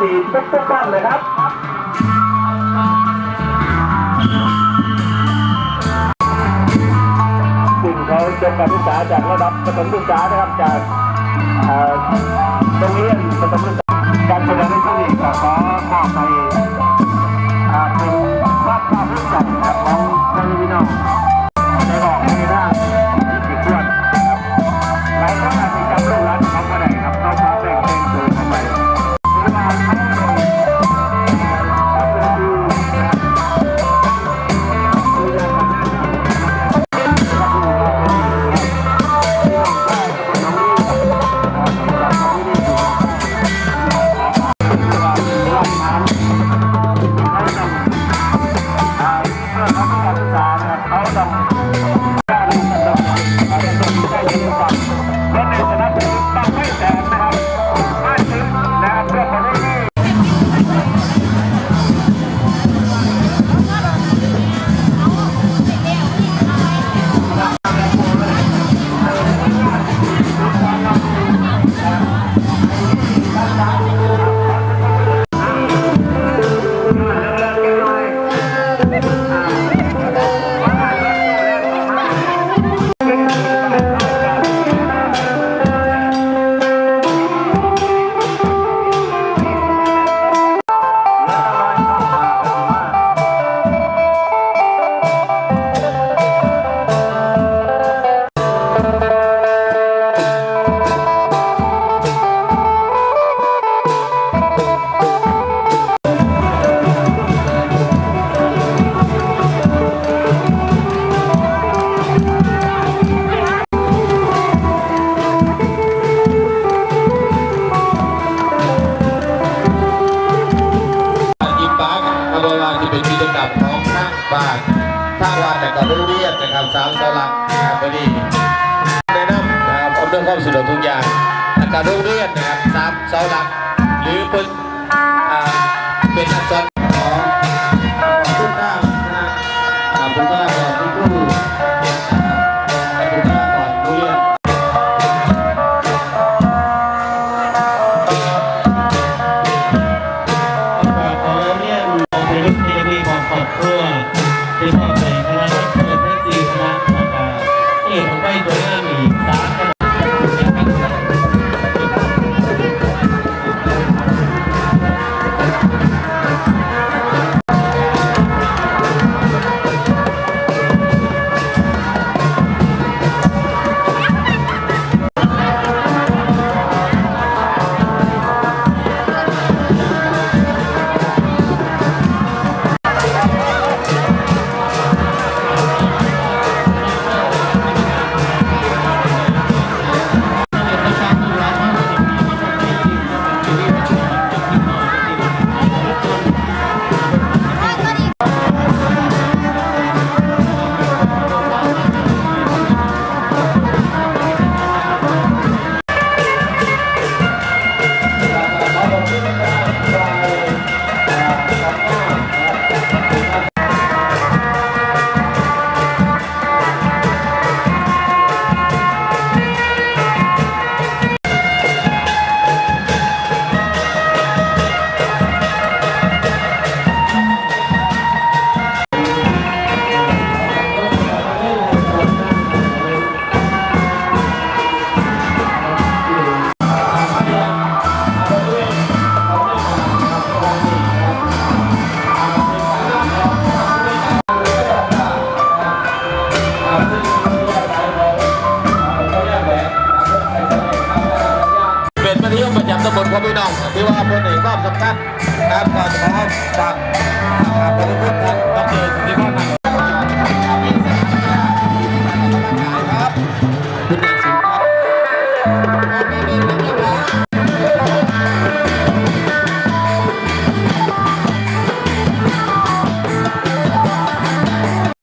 ทุกทุกๆท่านเลยครับซึ่งเขาจบการศึกษาจากระดับประถมศึกษานะครับจากเอ่อโรงเรียนประถมศึกษาการแสดงในที่นี้ขอขอบไปอ่างวัดแต่ก็โรงเรียนนะครับสามเสาหลักนะครับวันนี้แนะนำนะครับอำนวยความสะดวกทุกอย่างแล้วก็โรงเรียนนะครับสามเสาหลัก หรือเป็นอ่าเป็นอักษรของขอบคุณมานะครับขอบคุณมาขอบคุณครูขอบคุณมาขอบคุณเรียน ขอเรียนเป็นลูกเทวีของครอบครัวที่พ่อ ครับตัมความพร้อมฝั่งฝั่งประตูครับตัองเจอสุธิพรนครับคุณนายสิงครับ